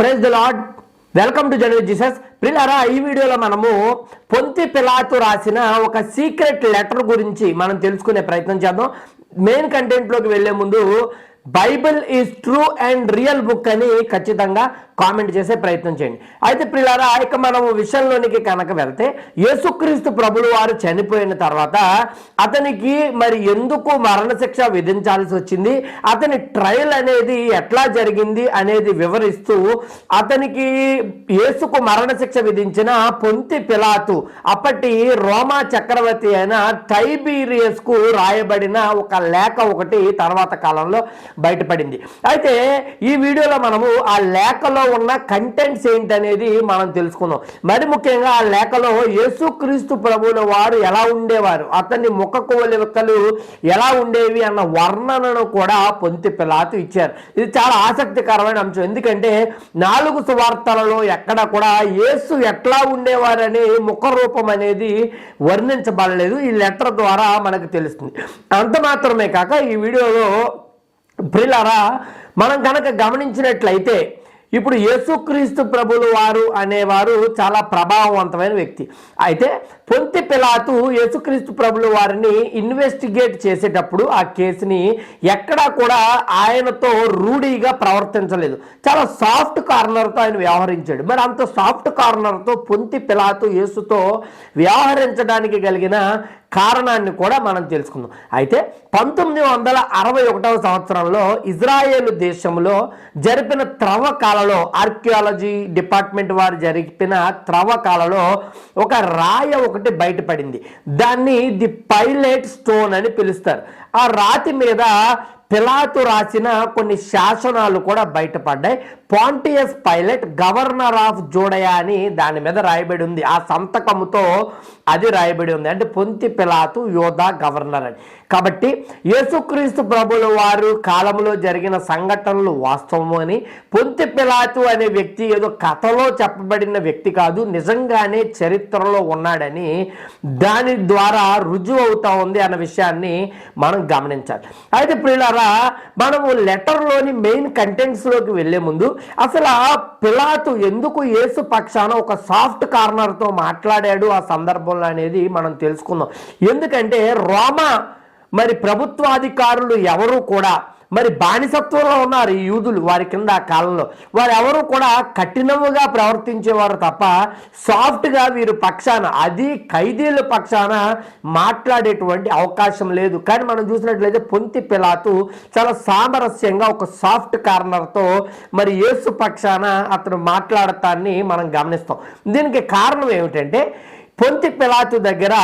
Praise the Lord welcome to general Jesus పిల్లరా ఈ వీడియోలో మనము పొంతి పిలాతు రాసిన ఒక సీక్రెట్ లెటర్ గురించి మనం తెలుసుకునే ప్రయత్నం చేద్దాం. మెయిన్ కంటెంట్లోకి వెళ్ళే ముందు Bible is true and real book అని ఖచ్చితంగా కామెంట్ చేసే ప్రయత్నం చేయండి. అయితే పిల్లరా ఇక మనం విషయంలోనికి కనుక వెళ్తే యేసుక్రీస్తు ప్రభులు వారు చనిపోయిన తర్వాత అతనికి మరి ఎందుకు మరణశిక్ష విధించాల్సి వచ్చింది? అతని ట్రయల్ అనేది ఎట్లా జరిగింది అనేది వివరిస్తూ అతనికి యేసుకు మరణశిక్ష విధించిన పొంతి పిలాతు అప్పటి రోమా చక్రవర్తి అయిన టైబీరియస్కు రాయబడిన ఒక లేఖ ఒకటి తర్వాత కాలంలో బయటపడింది. అయితే ఈ వీడియోలో మనము ఆ లేఖలో ఉన్న కంటెంట్స్ ఏంటనేది మనం తెలుసుకుందాం. మరి ముఖ్యంగా ఆ లేఖలో యేసుక్రీస్తు ప్రభువుల వారు ఎలా ఉండేవారు? అతని ముఖ కోలికలు ఎలా ఉండేవి అన్న వర్ణనను కూడా పొంతి పిలాతు ఇచ్చారు. ఇది చాలా ఆసక్తికరమైన అంశం. ఎందుకంటే నాలుగు సువార్తలలో ఎక్కడ కూడా యేసు ఎట్లా ఉండేవారని ముఖ రూపం అనేది వర్ణించబడలేదు. ఈ లెటర్ ద్వారా మనకు తెలుస్తుంది. అంత మాత్రమే కాక ఈ వీడియోలో ప్రిలరా మనం కనుక గమనించినట్లయితే ఇప్పుడు యేసుక్రీస్తు ప్రభులు వారు అనేవారు చాలా ప్రభావవంతమైన వ్యక్తి. అయితే పొంతి పిలాతు యేసుక్రీస్తు ప్రభులు వారిని ఇన్వెస్టిగేట్ చేసేటప్పుడు ఆ కేసుని ఎక్కడా కూడా ఆయనతో రూఢీగా ప్రవర్తించలేదు. చాలా సాఫ్ట్ కార్నర్తో ఆయన వ్యవహరించాడు. మరి అంత సాఫ్ట్ కార్నర్తో పొంతి పిలాతు యేసుతో వ్యవహరించడానికి కలిగిన కారణాన్ని కూడా మనం తెలుసుకుందాం. అయితే పంతొమ్మిది వందల అరవై ఒకటవ సంవత్సరంలో ఇజ్రాయేల్ దేశంలో జరిపిన త్రవ్వకాలలో ఆర్కియాలజీ డిపార్ట్మెంట్ వారు జరిపిన త్రవ్వకాలలో ఒక రాయ ఒకటి బయటపడింది. దాన్ని ది పైలట్ స్టోన్ అని పిలుస్తారు. ఆ రాతి మీద పిలాతు రాసిన కొన్ని శాసనాలు కూడా బయటపడ్డాయి. Pontius Pilate governor of Judea అని దాని మీద రాయబడి ఉంది. ఆ సంతకముతో అది రాయబడి ఉంది. అంటే పొంతి పిలాతు యోధా గవర్నర్ అని. కాబట్టి యేసుక్రీస్తు ప్రభుల వారు కాలంలో జరిగిన సంఘటనలు వాస్తవము అని పొంతి పిలాతు అనే వ్యక్తి ఏదో కథలో చెప్పబడిన వ్యక్తి కాదు నిజంగానే చరిత్రలో ఉన్నాడని దాని ద్వారా రుజువు అవుతా ఉంది అన్న విషయాన్ని మనం గమనించాలి. అయితే ప్రియులారా మనము లెటర్లోని మెయిన్ కంటెంట్స్లోకి వెళ్ళే ముందు అసలు ఆ పిలాతు ఎందుకు యేసు పక్షాన ఒక సాఫ్ట్ కార్నర్తో మాట్లాడాడు ఆ సందర్భంలో అనేది మనం తెలుసుకుందాం. ఎందుకంటే రోమా మరి ప్రభుత్వాధికారులు ఎవరు కూడా మరి బానిసత్వంలో ఉన్నారు ఈ యూదులు వారి కింద ఆ కాలంలో. వారు ఎవరు కూడా కఠినముగా ప్రవర్తించేవారు తప్ప సాఫ్ట్గా వీరు పక్షాన అది ఖైదీల పక్షాన మాట్లాడేటువంటి అవకాశం లేదు. కానీ మనం చూసినట్లయితే పొంతి పిలాతు చాలా సామరస్యంగా ఒక సాఫ్ట్ కార్నర్తో మరి యేసు పక్షాన అతను మాట్లాడటాన్ని మనం గమనిస్తాం. దీనికి కారణం ఏమిటంటే పొంతి పిలాతు దగ్గర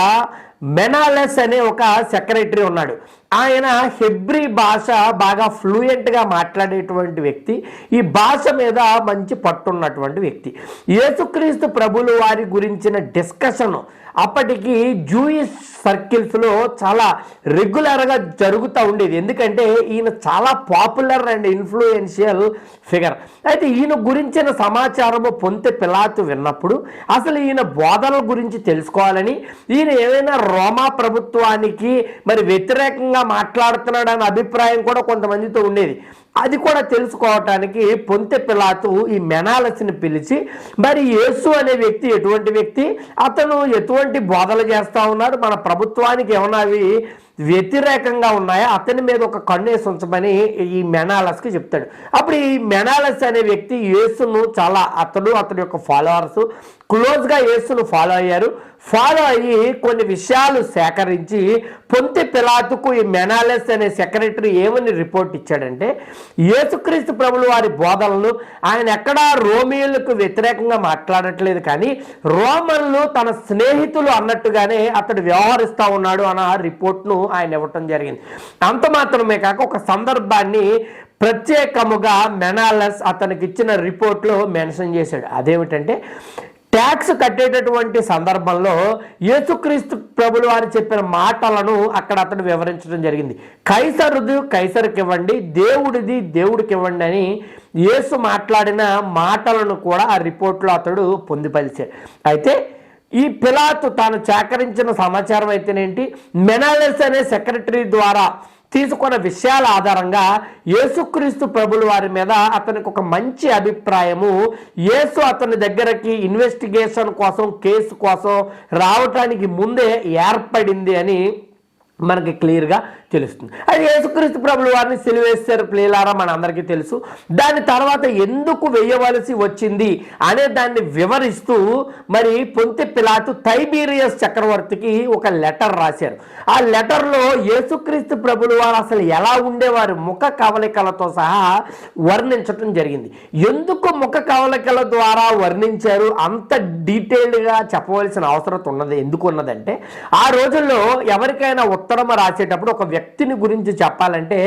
మెనాలెస్ అనే ఒక సెక్రటరీ ఉన్నాడు. ఆయన హెబ్రి భాష బాగా ఫ్లూయెంట్గా మాట్లాడేటువంటి వ్యక్తి. ఈ భాష మీద మంచి పట్టున్నటువంటి వ్యక్తి. యేసుక్రీస్తు ప్రభులు వారి గురించిన డిస్కషన్ అప్పటికి జూయిష్ సర్కిల్స్లో చాలా రెగ్యులర్గా జరుగుతూ ఉండేది. ఎందుకంటే ఈయన చాలా పాపులర్ అండ్ ఇన్ఫ్లుయెన్షియల్ ఫిగర్. అయితే ఈయన గురించిన సమాచారము పొంతె పిలాతు విన్నప్పుడు అసలు ఈయన బోధనల గురించి తెలుసుకోవాలని ఈయన ఏదైనా రోమా ప్రభుత్వానికి మరి వ్యతిరేకంగా మాట్లాడుతున్నాడన్న అభిప్రాయం కూడా కొంతమందితో ఉండేది. అది కూడా తెలుసుకోవటానికి పొంతె పిలాతు ఈ మెనాలస్ని పిలిచి మరి యేసు అనే వ్యక్తి ఎటువంటి వ్యక్తి? అతను ఎటువంటి బోధలు చేస్తా ఉన్నాడు? మన ప్రభుత్వానికి ఏమన్నా అవి వ్యతిరేకంగా ఉన్నాయా? అతని మీద ఒక కన్నేసి ఉంచమని ఈ మెనాలస్కి చెప్తాడు. అప్పుడు ఈ మెనాలస్ అనే వ్యక్తి యేసును చాలా అతడు అతని యొక్క ఫాలోవర్స్ క్లోజ్గా యేసును ఫాలో అయ్యారు. ఫాలో అయ్యి కొన్ని విషయాలు సేకరించి పొంతి పిలాతుకు ఈ మెనాలెస్ అనే సెక్రటరీ ఏమని రిపోర్ట్ ఇచ్చాడంటే యేసుక్రీస్తు ప్రభులు వారి బోధనలు ఆయన ఎక్కడా రోమియోలకు వ్యతిరేకంగా మాట్లాడట్లేదు కానీ రోమన్లు తన స్నేహితులు అన్నట్టుగానే అతడు వ్యవహరిస్తూ ఉన్నాడు అన్న రిపోర్ట్ను ఆయన ఇవ్వటం జరిగింది. అంత మాత్రమే కాక ఒక సందర్భాన్ని ప్రత్యేకముగా మెనాలస్ అతనికి ఇచ్చిన రిపోర్ట్లో మెన్షన్ చేశాడు. అదేమిటంటే ట్యాక్స్ కట్టేటటువంటి సందర్భంలో యేసుక్రీస్తు ప్రభులు వారు చెప్పిన మాటలను అక్కడ అతను వివరించడం జరిగింది. కైసరుది కైసరుకి ఇవ్వండి దేవుడిది దేవుడికి ఇవ్వండి అని యేసు మాట్లాడిన మాటలను కూడా ఆ రిపోర్ట్లో అతడు పొందిపలిచాడు అయితే ఈ పిలాతు తాను సేకరించిన సమాచారం అయితేనేంటి? మెనాలెస్ అనే సెక్రటరీ ద్వారా తీసుకున్న విషయాల ఆధారంగా యేసుక్రీస్తు ప్రభుల వారి మీద అతనికి ఒక మంచి అభిప్రాయము. యేసు అతని దగ్గరకి ఇన్వెస్టిగేషన్ కోసం కేసు కోసం రావటానికి ముందే ఏర్పడింది అని మనకి క్లియర్గా తెలుస్తుంది. అది యేసుక్రీస్తు ప్రభులు వారిని సిలువేస్తారు ప్లేలారా మన అందరికీ తెలుసు. దాని తర్వాత ఎందుకు వేయవలసి వచ్చింది అనే దాన్ని వివరిస్తూ మరి పొంతి పిలాతు తైబీరియస్ చక్రవర్తికి ఒక లెటర్ రాశారు. ఆ లెటర్లో యేసుక్రీస్తు ప్రభులు వారు అసలు ఎలా ఉండేవారు ముఖ కవలికలతో సహా వర్ణించటం జరిగింది. ఎందుకు ముఖ కవలికల ద్వారా వర్ణించారు? అంత డీటెయిల్డ్గా చెప్పవలసిన అవసరం ఉన్నది. ఎందుకు ఉన్నదంటే ఆ రోజుల్లో ఎవరికైనా ఉత్తరం రాసేటప్పుడు ఒక వ్యక్తిని గురించి చెప్పాలంటే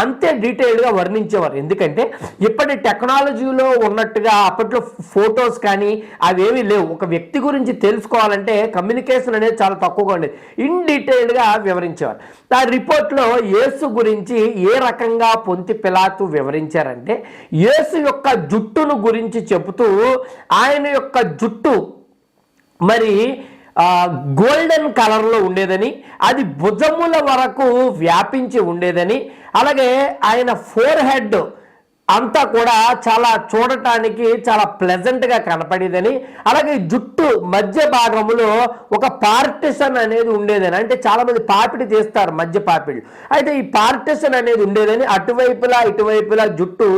అంతే డీటెయిల్డ్గా వర్ణించేవారు. ఎందుకంటే ఇప్పటి టెక్నాలజీలో ఉన్నట్టుగా అప్పట్లో ఫొటోస్ కానీ అవేమీ లేవు. ఒక వ్యక్తి గురించి తెలుసుకోవాలంటే కమ్యూనికేషన్ అనేది చాలా తక్కువగా ఉండేది. ఇన్ డీటెయిల్డ్గా వివరించేవారు. ఆ రిపోర్ట్లో యేసు గురించి ఏ రకంగా పొంతి పిలాతు వివరించారంటే యేసు యొక్క జుట్టును గురించి చెబుతూ ఆయన యొక్క జుట్టు మరి గోల్డెన్ కలర్లో ఉండేదని అది భుజముల వరకు వ్యాపించి ఉండేదని అలాగే ఆయన ఫోర్ హెడ్ అంతా కూడా చాలా చూడటానికి చాలా ప్లెజెంట్గా కనపడేదని అలాగే జుట్టు మధ్య భాగంలో ఒక పార్టిషన్ అనేది ఉండేదని అంటే చాలామంది పాపిడి తీస్తారు మధ్య పాపిడి. అయితే ఈ పార్టిషన్ అనేది ఉండేదని అటువైపులా ఇటువైపులా జుట్టు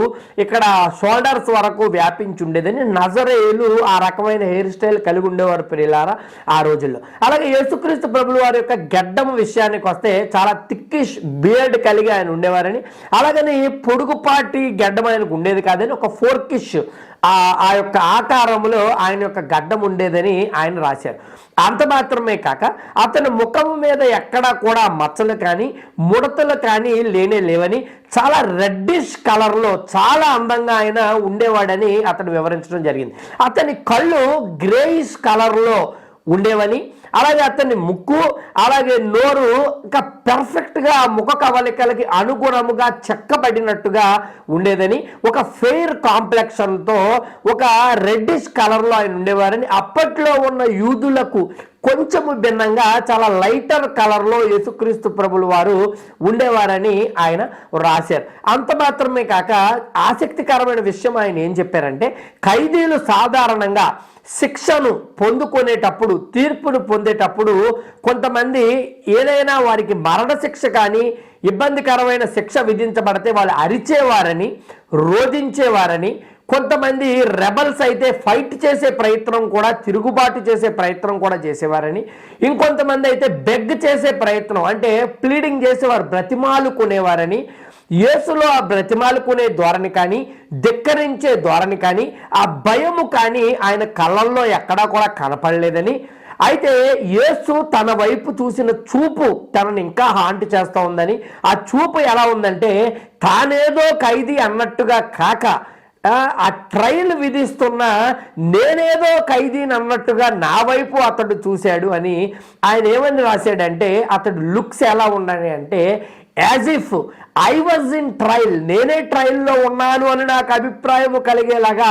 ఇక్కడ షోల్డర్స్ వరకు వ్యాపించి ఉండేదని నజరేలు ఆ రకమైన హెయిర్ స్టైల్ కలిగి ఉండేవారు ప్రియులారా ఆ రోజుల్లో. అలాగే యేసుక్రీస్తు ప్రభులు వారి యొక్క గడ్డం విషయానికి వస్తే చాలా థిక్కిష్ బియర్డ్ కలిగి ఆయన ఉండేవారని అలాగని పొడుగుపాటి గడ్డం ఆయనకు ఉండేది కాదని ఒక ఫోర్కిష్ ఆ ఆ యొక్క ఆకారంలో ఆయన యొక్క గడ్డం ఉండేదని ఆయన రాశారు. అంత మాత్రమే కాక అతని ముఖం మీద ఎక్కడా కూడా మచ్చలు కానీ ముడతలు కానీ లేనే లేవని చాలా రెడ్డిష్ కలర్లో చాలా అందంగా ఆయన ఉండేవాడని అతను వివరించడం జరిగింది. అతని కళ్ళు గ్రేయిష్ కలర్లో ఉండేవని అలాగే అతని ముక్కు అలాగే నోరు ఇంకా పెర్ఫెక్ట్గా ముఖ కవలికలకి అనుగుణముగా చెక్కబడినట్టుగా ఉండేదని ఒక ఫెయిర్ కాంప్లెక్షన్తో ఒక రెడ్డిష్ కలర్లో ఆయన ఉండేవారని అప్పట్లో ఉన్న యూదులకు కొంచెము భిన్నంగా చాలా లైటర్ కలర్లో యేసుక్రీస్తు ప్రభులు వారు ఉండేవారని ఆయన రాశారు అంత మాత్రమే కాక ఆసక్తికరమైన విషయం ఆయన ఏం చెప్పారంటే ఖైదీలు సాధారణంగా శిక్షను పొందుకునేటప్పుడు తీర్పును పొందేటప్పుడు కొంతమంది ఏదైనా వారికి మరణశిక్ష కానీ ఇబ్బందికరమైన శిక్ష విధించబడితే వాళ్ళు అరిచేవారని రోధించేవారని కొంతమంది రెబల్స్ అయితే ఫైట్ చేసే ప్రయత్నం కూడా తిరుగుబాటు చేసే ప్రయత్నం కూడా చేసేవారని ఇంకొంతమంది అయితే బెగ్ చేసే ప్రయత్నం అంటే ప్లీడింగ్ చేసేవారు బ్రతిమాలుకునేవారని యేసులో ఆ బ్రతిమాలుకునే ధోరణి కానీ ధిక్కరించే ధోరణి కానీ ఆ భయము కానీ ఆయన కళ్ళల్లో ఎక్కడా కూడా కనపడలేదని అయితే యేసు తన వైపు చూసిన చూపు తనని ఇంకా హాంట్ చేస్తూ ఉందని ఆ చూపు ఎలా ఉందంటే తానేదో ఖైదీ అన్నట్టుగా కాక ఆ ట్రయల్ విధిస్తున్న నేనేదో ఖైదీని అన్నట్టుగా నా వైపు అతడు చూశాడు అని ఆయన ఏమని రాశాడంటే అతడు లుక్స్ ఎలా ఉన్నాయి అంటే as if I was in trial నేనే ట్రయల్లో ఉన్నాను అని నాకు అభిప్రాయం కలిగేలాగా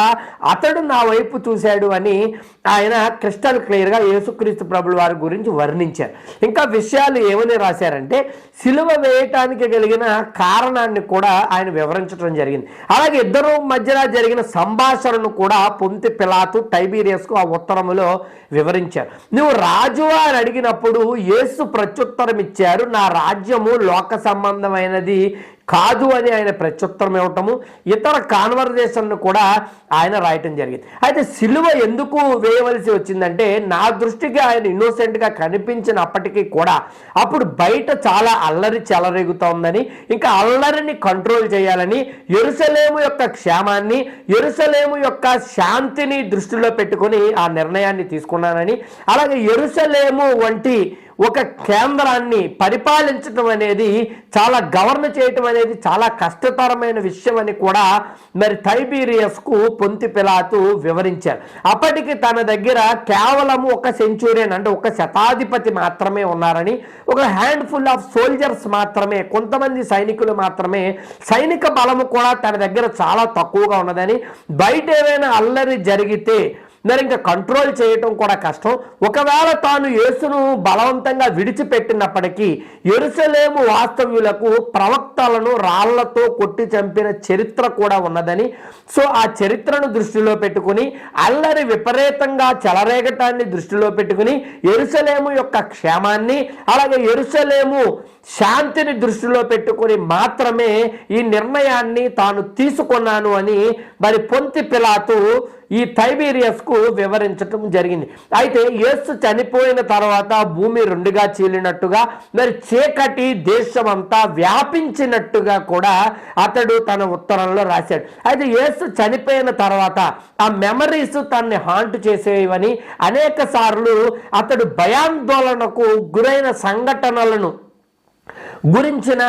అతడు నా వైపు చూశాడు అని ఆయన క్రిస్టల్ క్లియర్గా యేసుక్రీస్తు ప్రభుల వారి గురించి వర్ణించారు. ఇంకా విషయాలు ఏమని రాశారంటే సిలువ వేయటానికి కలిగిన కారణాన్ని కూడా ఆయన వివరించడం జరిగింది. అలాగే ఇద్దరు మధ్యన జరిగిన సంభాషణను కూడా పొంతి పిలాతు టైబీరియస్కు ఆ ఉత్తరములో వివరించారు. నువ్వు రాజు అని అడిగినప్పుడు యేసు ప్రత్యుత్తరం ఇచ్చారు నా రాజ్యము లోక సంబంధమైనది కాదు అని ఆయన ప్రత్యుత్తరం ఇవ్వటము ఇతర కాన్వర్జేషన్ను కూడా ఆయన రాయటం జరిగింది. అయితే సిలువ ఎందుకు వేయవలసి వచ్చిందంటే నా దృష్టికి ఆయన ఇన్నోసెంట్గా కనిపించినప్పటికీ కూడా అప్పుడు బయట చాలా అల్లరి చెలరేగుతోందని ఇంకా అల్లరిని కంట్రోల్ చేయాలని ఎరుసలేము యొక్క క్షేమాన్ని ఎరుసలేము యొక్క శాంతిని దృష్టిలో పెట్టుకొని ఆ నిర్ణయాన్ని తీసుకున్నానని అలాగే ఎరుసలేము వంటి ఒక కేంద్రాన్ని పరిపాలించడం అనేది చాలా గవర్న చేయటం అనేది చాలా కష్టతరమైన విషయం అని కూడా మరి టైబీరియస్కు పొంతి పిలాతు వివరించారు. అప్పటికి తన దగ్గర కేవలము ఒక సెంచురియన్ అంటే ఒక శతాధిపతి మాత్రమే ఉన్నారని ఒక హ్యాండ్ఫుల్ ఆఫ్ సోల్జర్స్ మాత్రమే కొంతమంది సైనికులు మాత్రమే సైనిక బలము కూడా తన దగ్గర చాలా తక్కువగా ఉన్నదని బయట ఏమైనా అల్లరి జరిగితే మరి ఇంకా కంట్రోల్ చేయటం కూడా కష్టం. ఒకవేళ తాను యేసును బలవంతంగా విడిచిపెట్టినప్పటికీ ఎరుసలేము వాస్తవ్యులకు ప్రవక్తలను రాళ్ళతో కొట్టి చంపిన చరిత్ర కూడా ఉన్నదని. సో ఆ చరిత్రను దృష్టిలో పెట్టుకుని అల్లరి విపరీతంగా చెలరేగటాన్ని దృష్టిలో పెట్టుకుని ఎరుసలేము యొక్క క్షేమాన్ని అలాగే ఎరుసలేము శాంతిని దృష్టిలో పెట్టుకుని మాత్రమే ఈ నిర్ణయాన్ని తాను తీసుకున్నాను అని మరి పొంతి పిలాతు ఈ టైబీరియస్కు వివరించటం జరిగింది. అయితే యేసు చనిపోయిన తర్వాత భూమి రెండుగా చీలినట్టుగా మరి చీకటి దేశమంతా వ్యాపించినట్టుగా కూడా అతడు తన ఉత్తరంలో రాశాడు. అయితే యేసు చనిపోయిన తర్వాత ఆ మెమరీస్ తన్ని హాంట్ చేసేవని అనేక సార్లు అతడు భయాందోళనకు గురైన సంఘటనలను గురించిన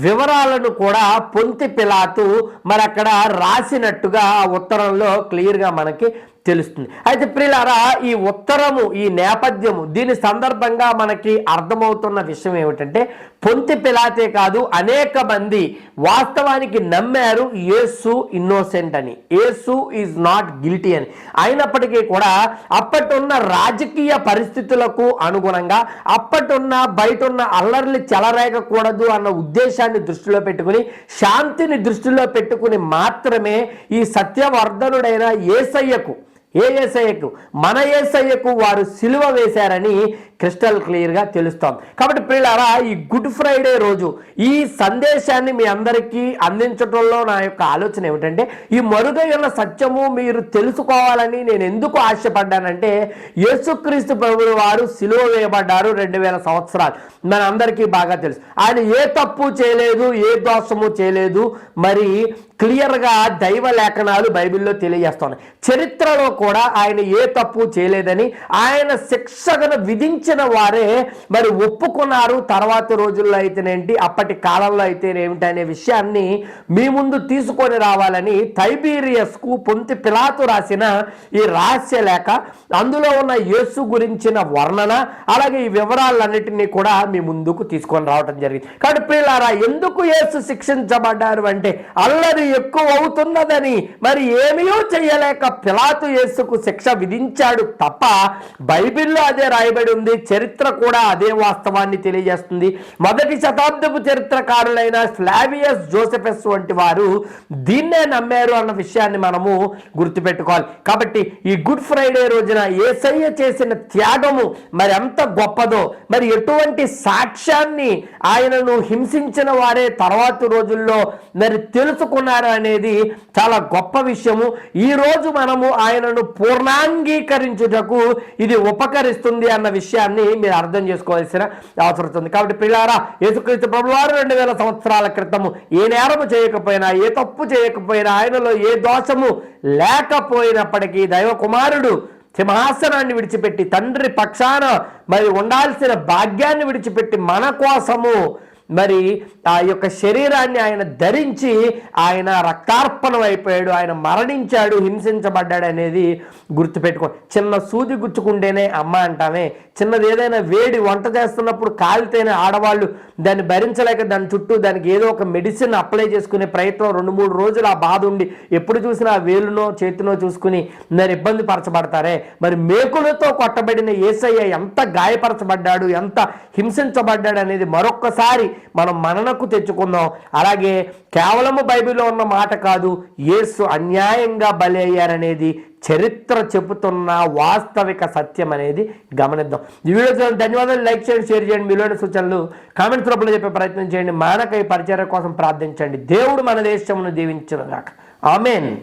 వివరాలను కూడా పొంతి పిలాతు మరి అక్కడ రాసినట్టుగా ఆ ఉత్తరంలో క్లియర్గా మనకి తెలుస్తుంది. అయితే ప్రియులారా ఈ ఉత్తరము ఈ నేపథ్యము దీని సందర్భంగా మనకి అర్థమవుతున్న విషయం ఏమిటంటే పొంతి పిలాతే కాదు అనేక మంది వాస్తవానికి నమ్మారు యేసు ఇన్నోసెంట్ అని. యేసు ఈజ్ నాట్ గిల్టీ అని. అయినప్పటికీ కూడా అప్పటున్న రాజకీయ పరిస్థితులకు అనుగుణంగా అప్పటున్న బయట ఉన్న అల్లర్లు చెలరేగకూడదు అన్న ఉద్దేశాన్ని దృష్టిలో పెట్టుకుని శాంతిని దృష్టిలో పెట్టుకుని మాత్రమే ఈ సత్యవర్ధనుడైన ఏసయ్యకు ఏ ఏసయ్యకు? మన ఏసయ్యకు వారు సిలువ వేశారని క్రిస్టల్ క్లియర్గా తెలుస్తాం. కాబట్టి పిల్లారా ఈ గుడ్ ఫ్రైడే రోజు ఈ సందేశాన్ని మీ అందరికీ అందించడంలో నా యొక్క ఆలోచన ఏమిటంటే ఈ మరుగైన సత్యము మీరు తెలుసుకోవాలని నేను ఎందుకు ఆశపడ్డానంటే యేసుక్రీస్తు ప్రభువు వారు సిలువ వేయబడ్డారు రెండు వేల సంవత్సరాలు. మన అందరికీ బాగా తెలుసు. ఆయన ఏ తప్పు చేయలేదు ఏ దోషము చేయలేదు మరి క్లియర్గా దైవ లేఖనాలు బైబిల్లో తెలియజేస్తున్నాయి చరిత్రలో కూడా ఆయన ఏ తప్పు చేయలేదని ఆయన శిక్షను విధించిన వారే మరి ఒప్పుకున్నారు. తర్వాత రోజుల్లో అయితేనేంటి అప్పటి కాలంలో అయితేనేమిటి అనే విషయాన్ని మీ ముందు తీసుకొని రావాలని టైబీరియస్కు పొంతి పిలాతు రాసిన ఈ రహస్య లేఖ అందులో ఉన్న యేసు గురించిన వర్ణన అలాగే ఈ వివరాలన్నిటినీ కూడా మీ ముందుకు తీసుకొని రావడం జరిగింది. కాబట్టి పిల్లారా ఎందుకు యేసు శిక్షించబడ్డారు అంటే అల్లరి ఎక్కువ అవుతున్నదని మరి ఏమీ చేయలేక పిలాతు యేసుకు శిక్ష విధించాడు తప్ప బైబిల్లో అదే రాయబడి ఉంది. చరిత్ర కూడా అదే వాస్తవాన్ని తెలియజేస్తుంది. మొదటి శతాబ్దపు చరిత్రకారులైన స్లావియస్ జోసెఫెస్ వంటి వారు దీన్నే నమ్మారు అన్న విషయాన్ని మనము గుర్తుపెట్టుకోవాలి. కాబట్టి ఈ గుడ్ ఫ్రైడే రోజున ఏసయ్య చేసిన త్యాగము మరి ఎంత గొప్పదో మరి ఎటువంటి సాక్ష్యాన్ని ఆయనను హింసించిన వారే తర్వాత రోజుల్లో మరి తెలుసుకున్నారు అనేది చాలా గొప్ప విషయము. ఈ రోజు మనము ఆయనను పూర్ణాంగీకరించుటకు ఇది ఉపకరిస్తుంది అన్న విషయాన్ని మీరు అర్థం చేసుకోవాల్సిన అవసరం ఉంది కాబట్టి పిల్లారా యేసుక్రీస్తు ప్రభువారు రెండు వేల సంవత్సరాల క్రితము ఏ నేరము చేయకపోయినా ఏ తప్పు చేయకపోయినా ఆయనలో ఏ దోషము లేకపోయినప్పటికీ దైవ కుమారుడు సింహాసనాన్ని విడిచిపెట్టి తండ్రి పక్షాన మరి ఉండాల్సిన భాగ్యాన్ని విడిచిపెట్టి మన కోసము మరి ఆ యొక్క శరీరాన్ని ఆయన ధరించి ఆయన రక్తార్పణం అయిపోయాడు ఆయన మరణించాడు హింసించబడ్డాడు అనేది గుర్తుపెట్టుకో. చిన్న సూది గుచ్చుకుంటేనే అమ్మ అంటామే. చిన్నది ఏదైనా వేడి వంట చేస్తున్నప్పుడు కాలితేనే ఆడవాళ్ళు దాన్ని భరించలేక దాని చుట్టూ దానికి ఏదో ఒక మెడిసిన్ అప్లై చేసుకునే ప్రయత్నం రెండు మూడు రోజులు ఆ బాధ ఉండి ఎప్పుడు చూసినా వేలునో చేతినో చూసుకుని మరి ఇబ్బంది పరచబడతారే. మరి మేకులతో కొట్టబడిన ఏసయ్య ఎంత గాయపరచబడ్డాడు ఎంత హింసించబడ్డాడు అనేది మరొక్కసారి మనం మననకు తెచ్చుకుందాం. అలాగే కేవలము బైబిల్లో ఉన్న మాట కాదు యేసు అన్యాయంగా బలి అయ్యారనేది చరిత్ర చెబుతున్న వాస్తవిక సత్యం అనేది గమనిద్దాం. ఈ వీడియో చూడండి ధన్యవాదాలు. లైక్ చేయండి షేర్ చేయండి. మీలోని సూచనలు కామెంట్స్ రూపంలో చెప్పే ప్రయత్నం చేయండి. మానకై పరిచయం కోసం ప్రార్థించండి. దేవుడు మన దేశమును దీవించిన ఆమెన్.